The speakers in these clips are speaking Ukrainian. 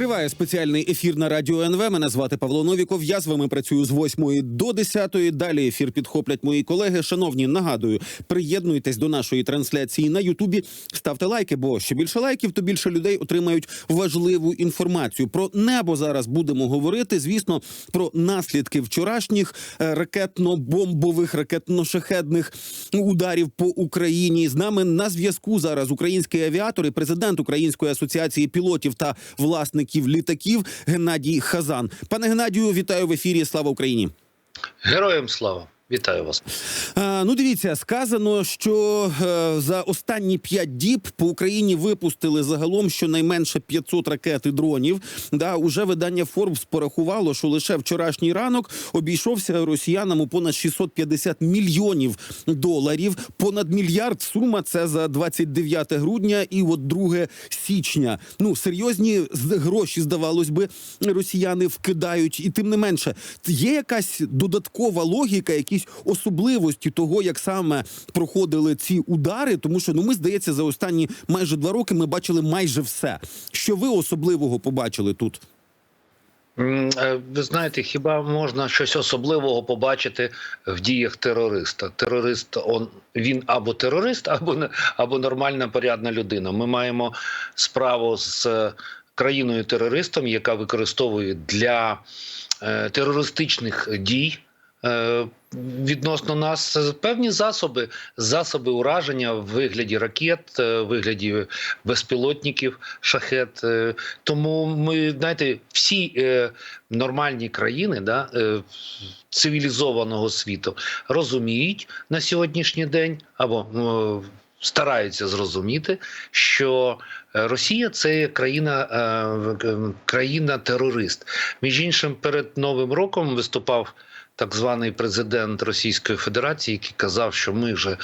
Триває спеціальний ефір на радіо НВ. Мене звати Павло Новіков. Я з вами працюю з 8 до 10. Далі ефір підхоплять мої колеги. Шановні, нагадую, приєднуйтесь до нашої трансляції на Ютубі. Ставте лайки, бо що більше лайків, то більше людей отримають важливу інформацію. Про небо зараз будемо говорити. Звісно, про наслідки вчорашніх е, ракетно-бомбових, ракетно-шахедних ударів по Україні. З нами на зв'язку зараз український авіатор і президент Української асоціації пілотів та власників літаків Геннадій Хазан. Пане Геннадію, вітаю в ефірі. Слава Україні. Героям слава! Вітаю вас. А, ну, дивіться, сказано, що е, за останні п'ять діб по Україні випустили загалом щонайменше 500 ракет і дронів. Да, уже видання Forbes порахувало, що лише вчорашній ранок обійшовся росіянам у понад 650 мільйонів доларів. Понад мільярд сума це за 29 грудня і от 2 січня. Ну серйозні гроші, здавалось би, росіяни вкидають, і тим не менше, є якась додаткова логіка, якісь особливості того, як саме проходили ці удари, тому що ну ми здається за останні майже два роки ми бачили майже все. Що ви особливого побачили тут? Е, Ви знаєте, хіба можна щось особливого побачити в діях терориста? Терорист он він або терорист, або не- або нормальна порядна людина. Ми маємо справу з е, країною терористом, яка використовує для е, терористичних дій. Е, Відносно нас е, певні засоби, засоби ураження в вигляді ракет, е, в вигляді безпілотників, шахет. Тому ми знаєте, всі нормальні країни, да, цивілізованого світу розуміють на сьогоднішній день або стараються зрозуміти, що Росія це країна, країна терорист. Між іншим, перед новим роком виступав. Так званий президент Російської Федерації, який казав, що ми вже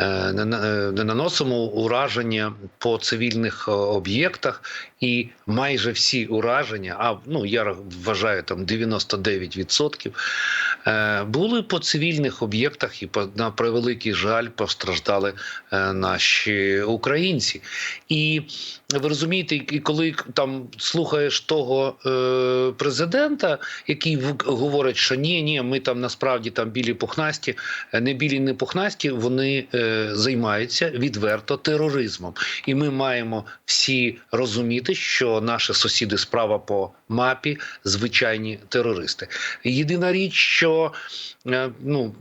е, не, на- не наносимо ураження по цивільних е, об'єктах, і майже всі ураження, а ну я вважаю там 99%, е, були по цивільних об'єктах, і на превеликий жаль постраждали наші українці. І ви розумієте, і коли там слухаєш того президента, який говорить, що ні, ні, ми там насправді там білі пухнасті, е, не білі, не пухнасті, вони е, займаються відверто тероризмом. І ми маємо всі розуміти, що наші сусіди справа по мапі звичайні терористи. Єдина річ, що е, ну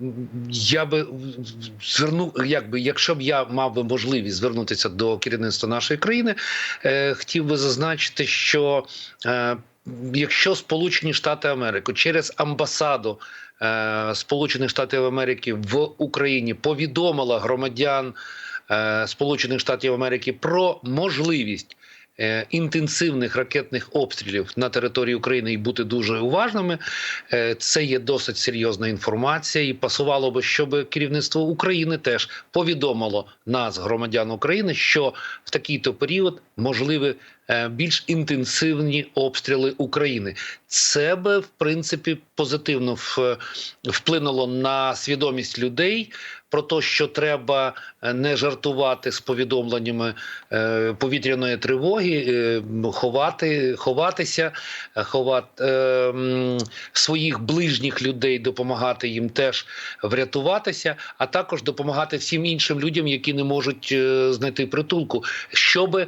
я би звернув, якби, якщо б я мав би можливість звернутися до керівництва нашої країни, е, хотів би зазначити, що е, якщо Сполучені Штати Америки через амбасаду е, Сполучених Штатів Америки в Україні повідомила громадян е, Сполучених Штатів Америки про можливість. е, Інтенсивних ракетних обстрілів на території України і бути дуже уважними, Е, це є досить серйозна інформація, і пасувало би, щоб керівництво України теж повідомило нас, громадян України, що в такий-то період можливі е, більш інтенсивні обстріли України. Це би в принципі позитивно вплинуло на свідомість людей. Про те, що треба е, не жартувати з повідомленнями е, повітряної тривоги, е, ховати, ховатися, ховати своїх ближніх людей, допомагати їм теж врятуватися, а також допомагати всім іншим людям, які не можуть знайти притулку, щоб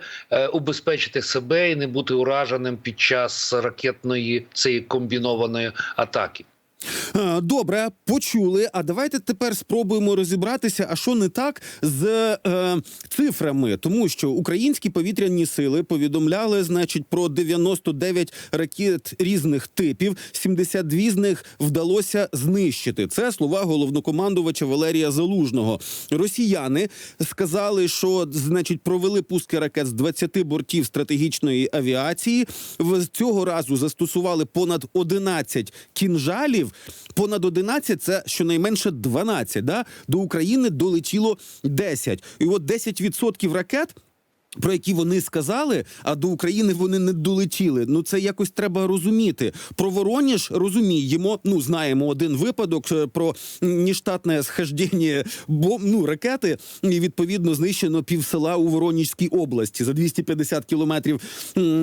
убезпечити себе і не бути ураженим під час ракетної цієї комбінованої атаки. Е, Добре, почули. А давайте тепер спробуємо розібратися, а що не так з е, цифрами, тому що українські повітряні сили повідомляли, значить, про 99 ракет різних типів. 72 з них вдалося знищити. Це слова головнокомандувача Валерія Залужного. Росіяни сказали, що значить провели пуски ракет з 20 бортів стратегічної авіації. В цього разу застосували понад 11 кінжалів. Понад 11 – це щонайменше 12, да? До України долетіло 10. І от 10% ракет Про які вони сказали, а до України вони не долетіли. Ну це якось треба розуміти. Про Вороніж розуміємо. Ну знаємо один випадок е, про нештатне схождення бом, ну, ракети, і відповідно знищено півсела у Воронізькій області за 250 кілометрів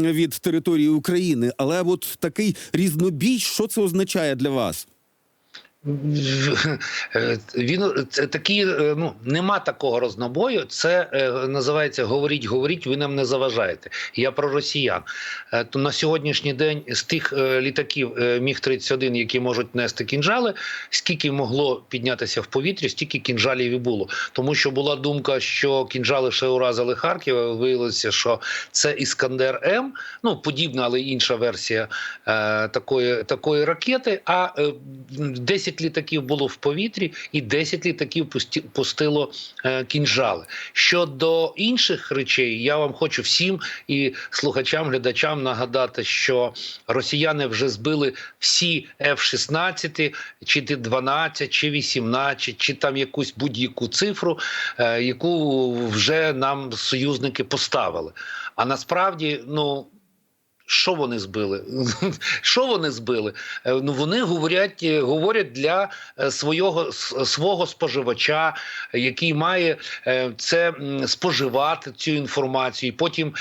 від території України. Але от такий різнобій, що це означає для вас? Е, Він це такі, е, ну нема такого рознобою. Це е, називається говоріть, говоріть, ви нам не заважаєте. Я про росіян. То на сьогоднішній день з тих літаків Міг 31 які можуть нести кінжали, скільки могло піднятися в повітрі, стільки кінжалів і було. Тому що була думка, що кінжали ще уразили Харків. Виявилося, що це Іскандер М, ну подібна, але інша версія такої, такої ракети. А 10 літаків було в повітрі, і 10 літаків пусті- пустило е, кінжали. Щодо інших речей, я вам хочу всім і слухачам, глядачам нагадати, що росіяни вже збили всі F-16, чи ти 12, чи 18, чи там якусь будь-яку цифру, е, яку вже нам союзники поставили. А насправді, ну. Що вони збили? Що вони збили? Е, Ну вони говорять, е, говорять для е, свого свого споживача, який має це споживати цю інформацію, і потім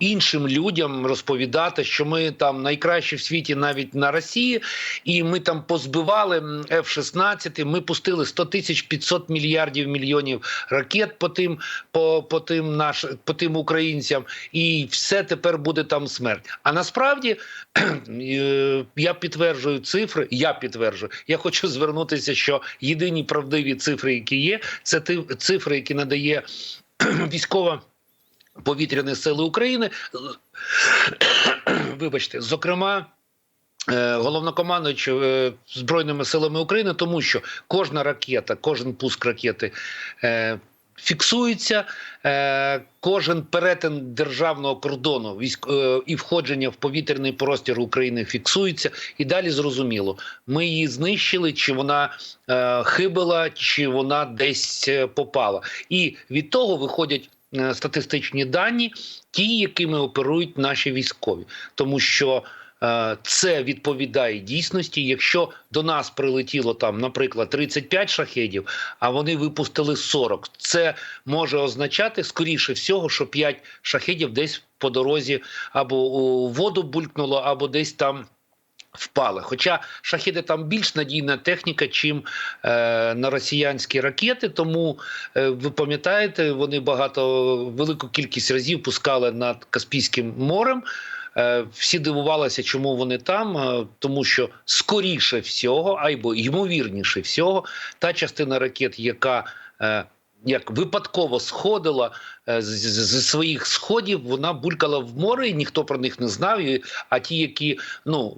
іншим людям розповідати, що ми там найкращі в світі навіть на Росії, і ми там позбивали м, F-16, Ми пустили 100 тисяч 500 мільярдів мільйонів ракет по тим, по, по тим наш по тим українцям, і все тепер буде там смерть. А насправді е, я підтверджую цифри. Я підтверджую. Я хочу звернутися, що єдині правдиві цифри, які є, це цифри, які надає військова. Повітряні сили України, вибачте, зокрема, е, головнокомандуючи е, збройними силами України, тому що кожна ракета, кожен пуск ракети. Фіксується е, кожен перетин державного кордону військ е, і входження в повітряний простір України фіксується, і далі зрозуміло, ми її знищили, чи вона е, хибила, чи вона десь е, попала. І від того виходять е, статистичні дані, ті, якими оперують наші військові, тому що. Е, Це відповідає дійсності. Якщо до нас прилетіло там, наприклад, 35 шахедів, а вони випустили 40, це може означати скоріше всього, що 5 шахедів десь по дорозі або у воду булькнуло, або десь там. Впали. Хоча шахіди там більш надійна техніка, чим е, на росіянські ракети. Тому е, ви пам'ятаєте, вони багато велику кількість разів пускали над Каспійським морем. Е, всі дивувалися, чому вони там, е, тому що скоріше всього, або ймовірніше всього, та частина ракет, яка е, як випадково сходила зі своїх сходів, вона булькала в море, і ніхто про них не знав. І, а ті, які ну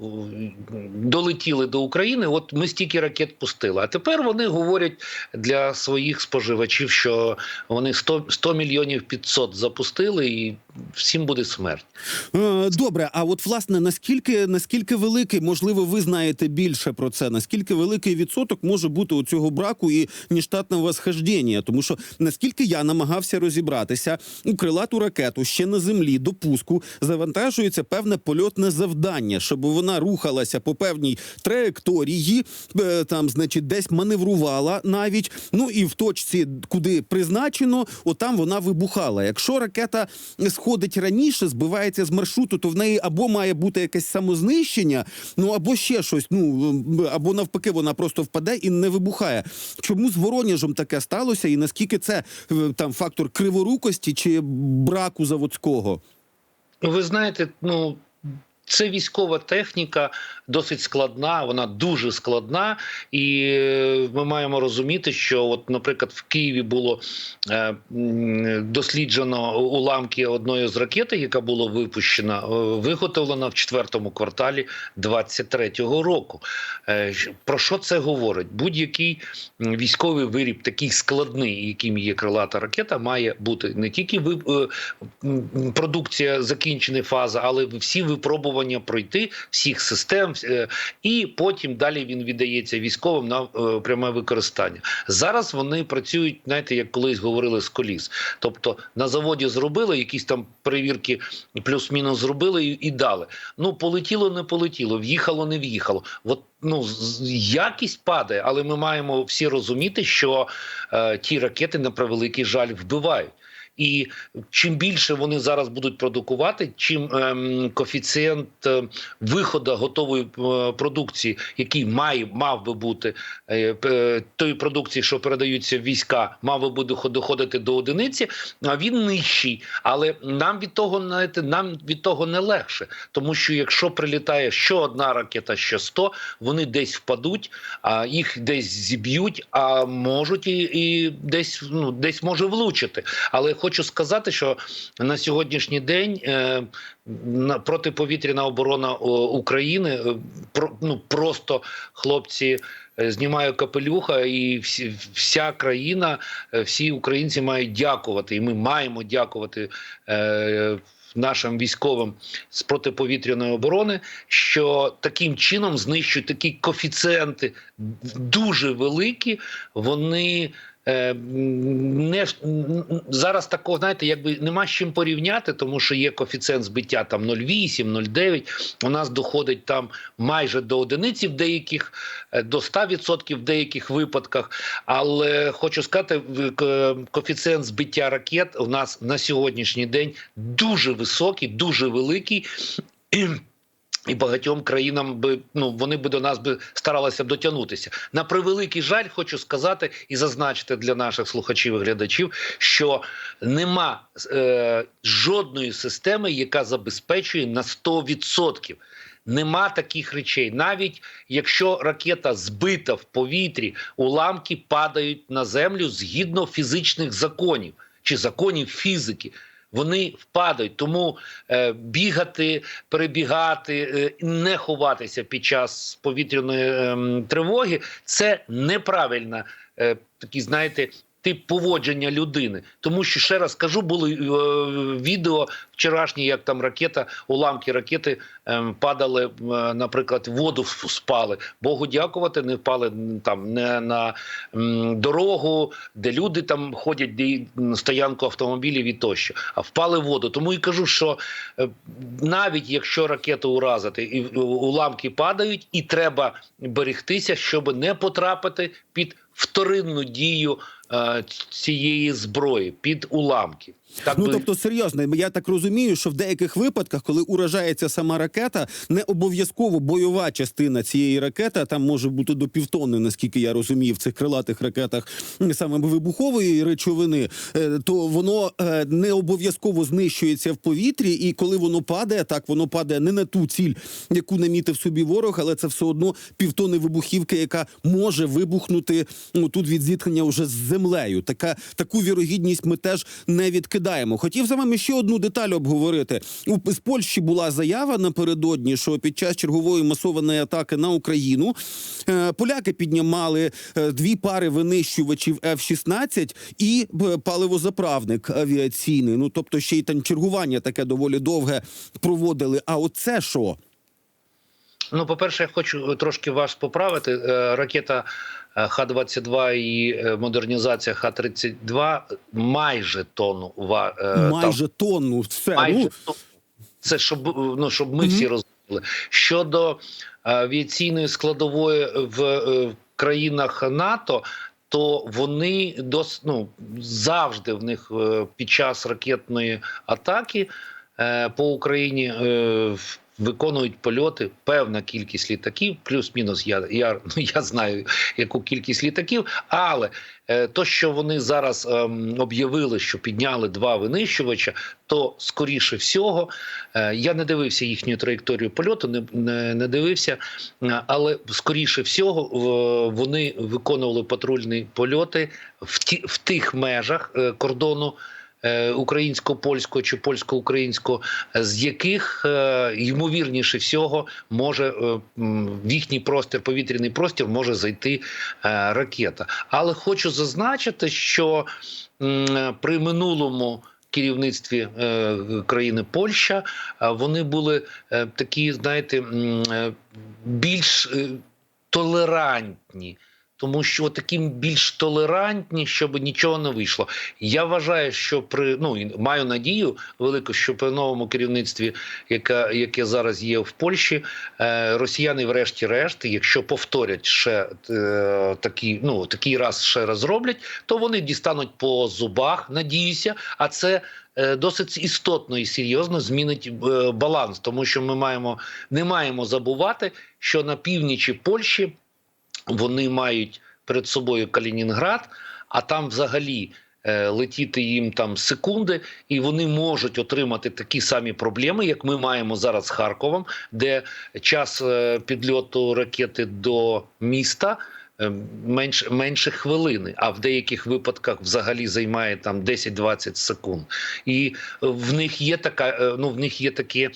долетіли до України, от ми стільки ракет пустили. А тепер вони говорять для своїх споживачів, що вони 100, 100 мільйонів 500 запустили, і всім буде смерть. Е, Добре, а от власне наскільки наскільки великий, можливо, ви знаєте більше про це? Наскільки великий відсоток може бути у цього браку і нештатного схождення? Тому що наскільки я намагався розібратися, у крилату ракету ще на землі до пуску завантажується певне польотне завдання, щоб вона рухалася по певній траєкторії, е, там, значить, десь маневрувала навіть. Ну і в точці, куди призначено, отам вона вибухала. Якщо ракета сходить раніше, збивається з маршруту, то в неї або має бути якесь самознищення, ну або ще щось. Ну або навпаки, вона просто впаде і не вибухає. Чому з Воронежем таке сталося? І наскільки це е, там фактор криворукості чи браку заводського? Ви знаєте, ну. Це військова техніка досить складна, вона дуже складна, і е, ми маємо розуміти, що, от, наприклад, в Києві було е, досліджено уламки одної з ракет, яка була випущена, е, виготовлена в четвертому кварталі 23-го року. Про що це говорить? Будь-який військовий виріб, такий складний, яким є крилата ракета, має бути не тільки продукція закінчена фаза, але всі випробування випробування пройти всіх систем, е, і потім далі він віддається військовим на е, пряме використання. Зараз вони працюють, знаєте, як колись говорили з коліс. Тобто на заводі зробили якісь там перевірки, плюс-мінус зробили і, і дали. Ну полетіло, не полетіло, в'їхало, не в'їхало. От ну якість падає, але ми маємо всі розуміти, що е, ті ракети на превеликий жаль вбивають. І чим більше вони зараз будуть продукувати, чим ем, коефіцієнт е, виходу готової е, продукції, який має мав би бути е, тої продукції, що передаються війська, мав би буде доходити до одиниці, а він нижчий. Але нам від того знаєте, нам від того не легше, тому що якщо прилітає що одна ракета, що 100, вони десь впадуть, а їх десь зіб'ють, а можуть і, і десь ну десь може влучити. Але хочу сказати, що на сьогоднішній день е, на протиповітряна оборона України е, ну просто хлопці. е, Знімаю капелюха, і всі, вся країна, всі українці мають дякувати, і ми маємо дякувати е, нашим військовим з протиповітряної оборони, що таким чином знищують такі коефіцієнти дуже великі. Вони не м, м, зараз такого, знаєте, якби нема з чим порівняти, тому що є коефіцієнт збиття там 0,8, 0,9, У нас доходить там майже до одиниці в деяких, е, до 100% в деяких випадках. Але хочу сказати, коефіцієнт збиття ракет у нас на сьогоднішній день дуже високий, дуже великий. І багатьом країнам би ну вони би до нас би старалися дотягнутися. На превеликий жаль, хочу сказати і зазначити для наших слухачів і глядачів, що нема е, жодної системи, яка забезпечує на 100%. Нема таких речей. Навіть якщо ракета збита в повітрі, уламки падають на землю згідно фізичних законів чи законів фізики. Вони впадають, тому е, бігати, перебігати, е, не ховатися під час повітряної е, тривоги це неправильна е, такі, знаєте, тип поводження людини. Тому що ще раз кажу, були е, відео вчорашні, як там ракета, уламки ракети ем, падали, е, наприклад, воду спали. Богу дякувати, не впали там не на м, дорогу, де люди там ходять, де стоянку автомобілів і тощо, а впали в воду. Тому і кажу, що е, навіть якщо ракету уразити, і е, уламки падають, і треба берегтися, щоб не потрапити під вторинну дію е, цієї зброї, під уламки. Так Ну би- тобто, серйозно, я так розумію, що в деяких випадках, коли уражається сама ракета, не обов'язково бойова частина цієї ракети, а там може бути до півтонни, наскільки я розумію, в цих крилатих ракетах саме вибухової речовини, е, то воно е, не обов'язково знищується в повітрі, і коли воно падає, так воно падає не на ту ціль, яку намітив собі ворог, але це все одно півтони вибухівки, яка може вибухнути ну, тут від зіткнення вже з землею. Така таку вірогідність ми теж не відкидаємо. Хотів за вами ще одну деталь обговорити. У з Польщі була заява напередодні, що під час чергової масованої атаки на Україну е, поляки піднімали е, дві пари винищувачів F-16 і е, паливозаправник авіаційний. Ну тобто ще й там чергування таке доволі довге проводили. А оце що? Ну, по-перше, я хочу трошки вас поправити. Е, Ракета е, Х-22 і е, модернізація Х-32 майже тонну. Майже тонну. Все майже ну. Це щоб ну щоб ми Мгм. всі розуміли. Щодо авіаційної складової в е, країнах НАТО. То вони дос, ну, завжди в них під час ракетної атаки по Україні в- виконують польоти певна кількість літаків, плюс-мінус. Я я, ну, я знаю яку кількість літаків, але е, то, що вони зараз ем, об'явили, що підняли два винищувача, то скоріше всього е, я не дивився їхню траєкторію польоту, не, не, не дивився, е, але скоріше всього в- вони виконували патрульні польоти в ті в тих межах е, кордону. Е, Українсько-польського чи польсько-українського, з яких е, ймовірніше всього може е, в їхній простір, повітряний простір може зайти ракета. Але хочу зазначити, що при минулому керівництві е, країни Польща, вони були е, такі, знаєте, більш толерантні. Тому що таким більш толерантні, щоб нічого не вийшло. Я вважаю, що при ну маю надію велику, що при новому керівництві, яке, яке зараз є в Польщі, е, росіяни, врешті-решт, якщо повторять ще е, такий, ну такий раз ще раз зроблять, то вони дістануть по зубах, надіюся. А це е, досить істотно і серйозно змінить е, баланс, тому що ми маємо не маємо забувати, що на північі Польщі вони мають перед собою Калінінград, а там взагалі. е, Летіти їм там секунди, і вони можуть отримати такі самі проблеми, як ми маємо зараз з Харковом, де час е, підльоту ракети до міста менш, менше хвилини, а в деяких випадках взагалі займає там 10-20 секунд. І в них є така, е, ну в них є такі,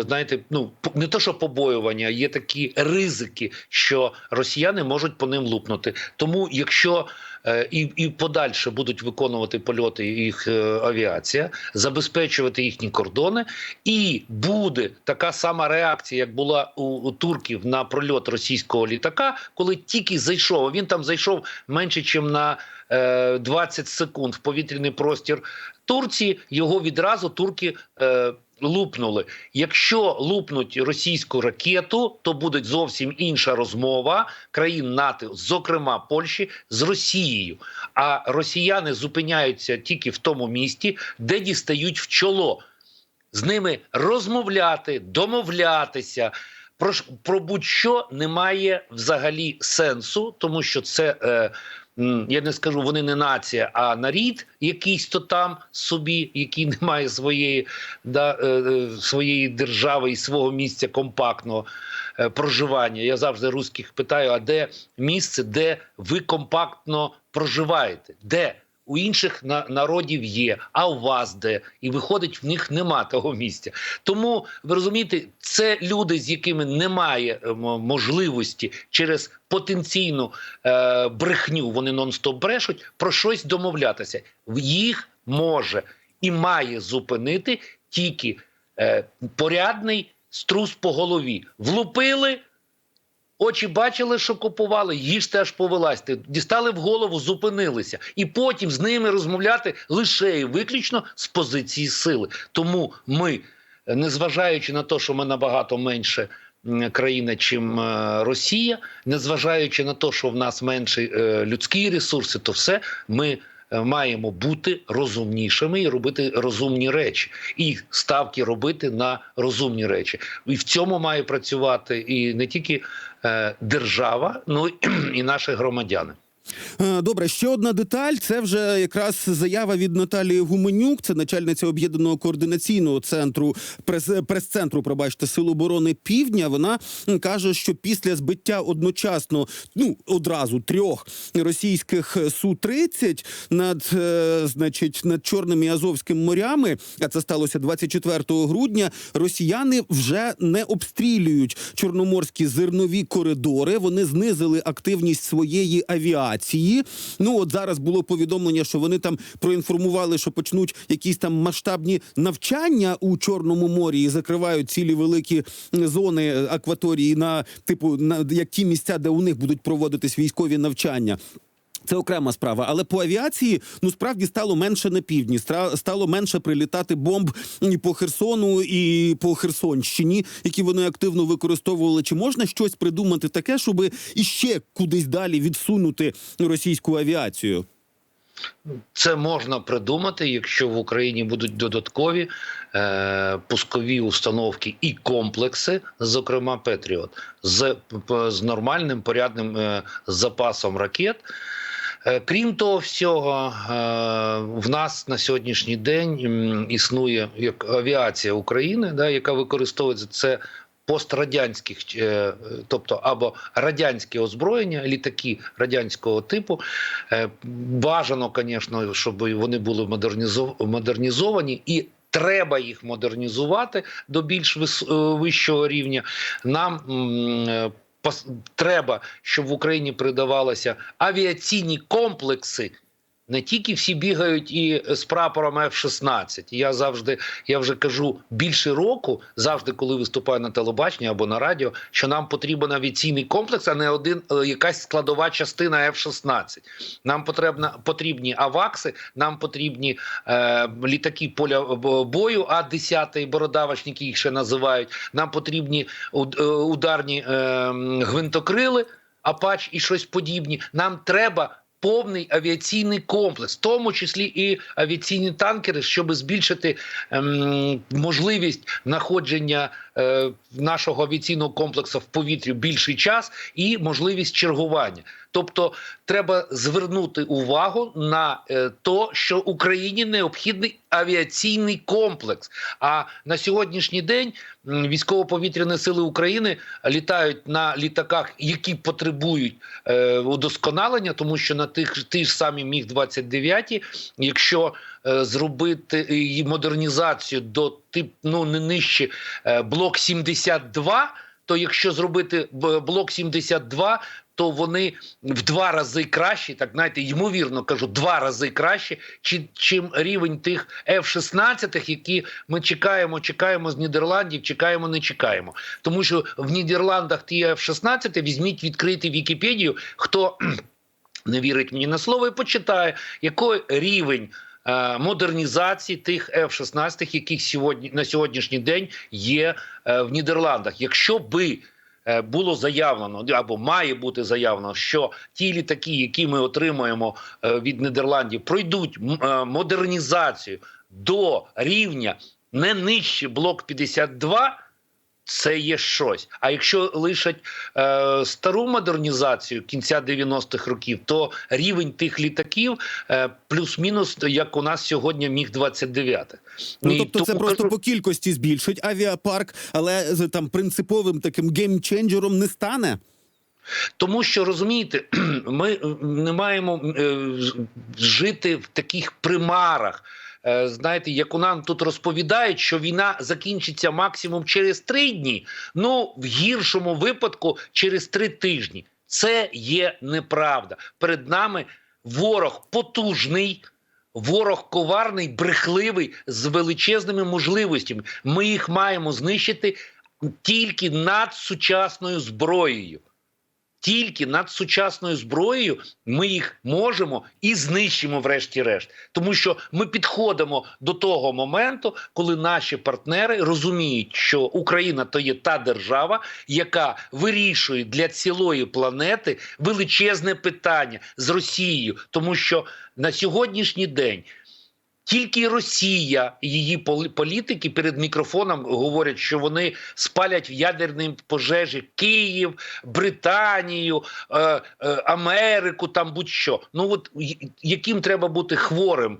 знаєте, ну не то, що побоювання, є такі ризики, що росіяни можуть по ним лупнути. Тому, якщо е, і, і подальше будуть виконувати польоти їх е, авіація, забезпечувати їхні кордони, і буде така сама реакція, як була у, у турків на прольот російського літака, коли тільки зайшов. Він там зайшов менше, ніж на е, 20 секунд в повітряний простір Турції. Його відразу турки. Е, Лупнули. Якщо лупнуть російську ракету, то буде зовсім інша розмова країн НАТО, зокрема Польщі, з Росією. А росіяни зупиняються тільки в тому місті, де дістають в чоло. З ними розмовляти, домовлятися. Про, про будь-що немає взагалі сенсу, тому що це. Е, я не скажу, вони не нація, а нарід якийсь то там собі, який не має своєї, да, е, е, своєї держави і свого місця компактного е, проживання. Я завжди русських питаю: а де місце, де ви компактно проживаєте? Де? У інших на, народів є, а у вас де? І виходить, в них нема того місця. Тому ви розумієте, це люди, з якими немає е, можливості через потенційну е, брехню, вони нон-стоп брешуть, про щось домовлятися. Їх може і має зупинити тільки е, порядний струс по голові. Влупили. Очі бачили, що купували, їжте аж повилазьте. Дістали в голову, зупинилися, і потім з ними розмовляти лише і виключно з позиції сили. Тому ми, е, незважаючи на те, що ми набагато менше країна, чим е, Росія, незважаючи на те, що в нас менші е, людські ресурси, то все ми. Е, Маємо бути розумнішими і робити розумні речі, і ставки робити на розумні речі. І в цьому має працювати і не тільки е, держава, ну і наші громадяни. Е, Добре, ще одна деталь. Це вже якраз заява від Наталії Гуменюк, це начальниця об'єднаного координаційного центру прес, прес-центру, пробачте, Сил оборони Півдня. Вона каже, що після збиття одночасно, ну одразу трьох російських су 30 над, е, значить, над Чорним і Азовським морями, а це сталося 24 грудня. Росіяни вже не обстрілюють чорноморські зернові коридори. Вони знизили активність своєї авіації. Ну от зараз було повідомлення, що вони там проінформували, що почнуть якісь там масштабні навчання у Чорному морі і закривають цілі великі зони акваторії на типу на як ті місця, де у них будуть проводитись військові навчання. Це окрема справа, але по авіації ну справді стало менше на півдні. стало менше прилітати бомб і по Херсону і по Херсонщині, які вони активно використовували. Чи можна щось придумати таке, щоб іще кудись далі відсунути російську авіацію? Це можна придумати, якщо в Україні будуть додаткові е, пускові установки і комплекси, зокрема Петріот, з, з нормальним порядним е, запасом ракет. Е, Крім того всього, е, в нас на сьогоднішній день існує як авіація України, да, яка використовується це пострадянських, е, тобто або радянське озброєння, літаки радянського типу. Бажано, звісно, щоб вони були модернізов- модернізовані і. Треба їх модернізувати до більш вищого рівня. Нам треба, щоб в Україні придавалися авіаційні комплекси не тільки всі бігають і з прапором F-16. Я завжди, я вже кажу більше року, завжди, коли виступаю на телебаченні або на радіо, що нам потрібен авіаційний комплекс, а не один е, якась складова частина F-16. Нам потрібна потрібні авакси, нам потрібні е, літаки поля бою, а 10 бородавочники їх ще називають. Нам потрібні е, ударні е, гвинтокрили. Апач і щось подібні. Нам треба повний авіаційний комплекс, в тому числі і авіаційні танкери, щоб збільшити ем, можливість знаходження нашого авіаційного комплексу в повітрі більший час і можливість чергування. Тобто, треба звернути увагу на е, то, що Україні необхідний авіаційний комплекс. А на сьогоднішній день військово-повітряні сили України літають на літаках, які потребують е, удосконалення, тому що на тих ті ж самі міг 29 якщо е, зробити її модернізацію до тип ну не нижче е, блок 72, то якщо зробити блок 72, то вони в два рази кращі, так знаєте, ймовірно кажу, два рази краще, чи чим рівень тих F-16, які ми чекаємо, чекаємо з Нідерландів, чекаємо, не чекаємо. Тому що в Нідерландах ті F-16, візьміть відкрити Вікіпедію, хто не вірить мені на слово і почитає, який рівень. Е, Модернізації тих F-16, яких сьогодні на сьогоднішній день є е, в Нідерландах. Якщо би е, було заявлено або має бути заявлено, що ті літаки, які ми отримуємо е, від Нідерландів, пройдуть модернізацію до рівня не нижче блок 52, це є щось. А якщо лишать е, стару модернізацію кінця 90-х років, то рівень тих літаків е, плюс-мінус, як у нас сьогодні міг 29 Ну І тобто, це тому просто по кількості збільшить авіапарк, але там принциповим таким геймченджером не стане. Тому що розумієте, ми не маємо е, жити в таких примарах. Е, Знаєте, у нам тут розповідають, що війна закінчиться максимум через три дні, ну в гіршому випадку через три тижні. Це є неправда. Перед нами ворог потужний. Ворог коварний, брехливий з величезними можливостями. Ми їх маємо знищити тільки над сучасною зброєю. Тільки над сучасною зброєю ми їх можемо і знищимо, врешті-решт, тому що ми підходимо до того моменту, коли наші партнери розуміють, що Україна то є та держава, яка вирішує для цілої планети величезне питання з Росією, тому що на сьогоднішній день тільки Росія її політики перед мікрофоном говорять, що вони спалять в ядерній пожежі Київ, Британію, е, е, Америку, там будь-що. Ну от яким треба бути хворим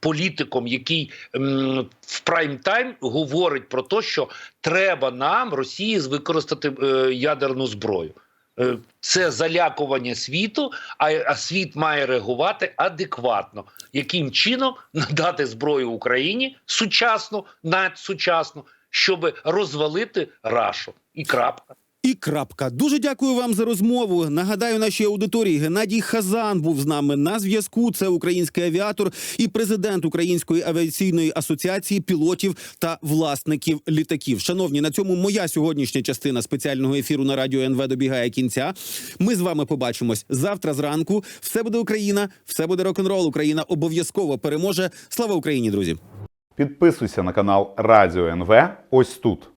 політиком, який м, в прайм-тайм говорить про те, що треба нам Росії використати е, ядерну зброю. Е, Це залякування світу, а, світ має реагувати адекватно. Яким чином надати зброю Україні сучасну, надсучасну, щоб розвалити Рашу і крапка. І крапка. Дуже дякую вам за розмову. Нагадаю, нашій аудиторії Геннадій Хазан був з нами на зв'язку. Це український авіатор і президент Української авіаційної асоціації пілотів та власників літаків. Шановні, на цьому моя сьогоднішня частина спеціального ефіру на радіо НВ добігає кінця. Ми з вами побачимось завтра зранку. Все буде Україна, все буде рок-н-рол. Україна обов'язково переможе. Слава Україні, друзі! Підписуйся на канал Радіо НВ ось тут.